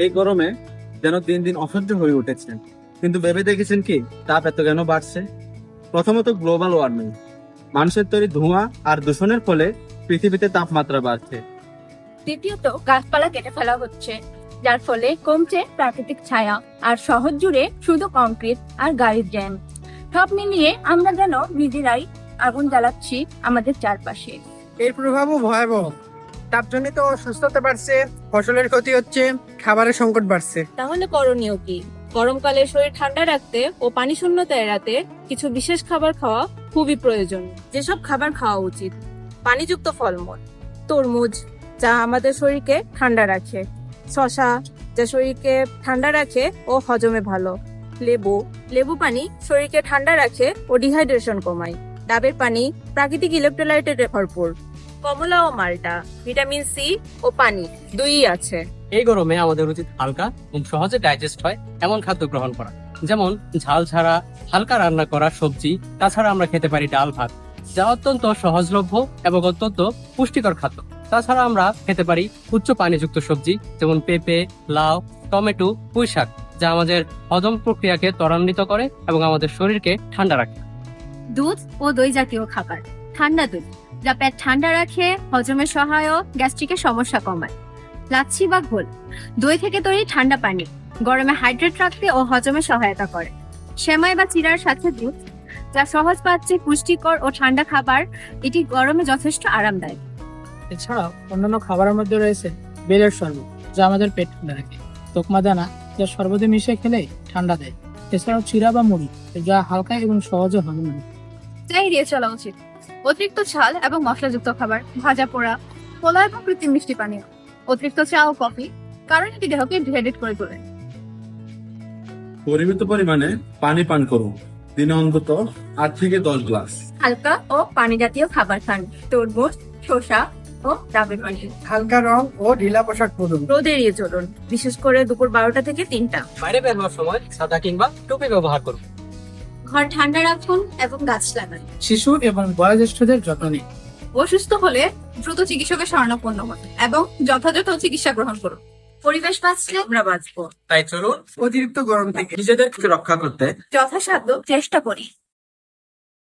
এই গরমে যেন দিন দিন অসহ্য হয়ে উঠেছে কিন্তু ভেবে দেখেছেন কি? তাপ এত কেন বাড়ছে? প্রথমত গ্লোবাল ওয়ার্মিং মানুষের তৈরি ধোঁয়া আর দূষণের ফলে পৃথিবীতে তাপমাত্রা বাড়ছে। দ্বিতীয়ত গাছপালা কেটে ফেলা হচ্ছে যার ফলে কমছে প্রাকৃতিক ছায়া আর শহর জুড়ে শুধু কংক্রিট আর গাড়ির জ্যাম সব মিলিয়ে আমরা যেন নিজেরাই আগুন জ্বালাচ্ছি আমাদের চারপাশে। এর প্রভাবও ভয়াবহ। তাপজনিত অসুস্থতা বাড়ছে, ফসলের ক্ষতি হচ্ছে, খাবারের সংকট বাড়ছে। তাহলে করণীয় কি? গরমকালে শরীর ঠান্ডা রাখতে ও পানি শূন্যতা এড়াতে কিছু বিশেষ খাবার খাওয়া খুবই প্রয়োজন। যেসব খাবার খাওয়া উচিত, পানিযুক্ত ফলমূল, তরমুজ, যা আমাদের শরীরকে ঠান্ডা রাখে, শশা, যা শরীরকে ঠান্ডা রাখে ও হজমে ভালো, লেবু লেবু পানি শরীরকে ঠান্ডা রাখে ও ডিহাইড্রেশন কমায়। ডাবের পানি প্রাকৃতিক ইলেকট্রোলাইটে ভরপুর। কমলা ও মাল্টা ভিটামিন সি ও পানি দুইই আছে। এই গরমে আমাদের উচিত হালকা এবং সহজে ডাইজেস্ট হয় এমন খাদ্য গ্রহণ করা। যেমন ঝাল ছাড়া হালকা রান্না করা সবজি তাছাড়া আমরা খেতে পারি ডাল ভাত। যা অত্যন্ত সহজলভ্য এবং অত্যন্ত পুষ্টিকর খাদ্য। তাছাড়া আমরা খেতে পারি উচ্চ পানিযুক্ত সবজি যেমন পেঁপে লাউ টমেটো পুঁই শাক যা আমাদের হজম প্রক্রিয়াকে ত্বরান্বিত করে এবং আমাদের শরীরকে ঠান্ডা রাখে। দুধ ও দই জাতীয় খাবার ঠান্ডা দুধ। যা পেট ঠান্ডা রাখে হজমের সহায়ক গ্যাস্ট্রিকের সমস্যা কমায়। লাচ্ছি বা ঘোল দই থেকে তৈরি ঠান্ডা পানি গরমে হাইড্রেট রাখতে ও হজমে সহায়তা করে। সেমাই বা চিরার সাথে দুধ যা সহজ পাচ্ছে পুষ্টিকর ও ঠান্ডা খাবার এটি গরমে যথেষ্ট আরামদায়ক। এছাড়াও অন্যান্য খাবারের মধ্যে রয়েছে বেলের শরবত যা আমাদের পেট ঠান্ডা রাখে। তোকমা দানা যা শরবতে মিশে খেলে ঠান্ডা দেয়। এছাড়াও চিরা বা মুড়ি যা হালকা এবং সহজে হজম হয়। যা এড়িয়ে চলা উচিত। অতিরিক্ত ঝাল এবং মশলাযুক্ত খাবার ভাজা পোড়া পোলা এবং কৃত্রিম মিষ্টি পানীয় অতিরিক্ত চা ও কফি কারণ এটি দেহকে ডিহাইড্রেট করে তোলে। পরিমিত পরিমাণে পানি পান করুন। দিনে অন্তত আট থেকে দশ গ্লাস। হালকা ও পানি জাতীয় খাবার খান। তরমুজ শসা ও ডাবের পানি হালকা রং ও ঢিলা পোশাক পরুন। রোদ এড়িয়ে চলুন। বিশেষ করে দুপুর বারোটা থেকে তিনটা। বাইরে বের হওয়ার সময় সাদা কিংবা টুপি ব্যবহার করুন। ঘর ঠান্ডা রাখুন এবং গাছ লাগান। শিশু এবং বয়োজ্যেষ্ঠদের যত্ন নিন। অসুস্থ হলে দ্রুত চিকিৎসকের শরণাপন্ন হন এবং যথাযথ চিকিৎসা গ্রহণ করুন। পরিবেশ বাঁচলে আমরা বাঁচবো। তাই চলুন অতিরিক্ত গরম থেকে নিজেদের রক্ষা করতে যথাসাধ্য চেষ্টা করি।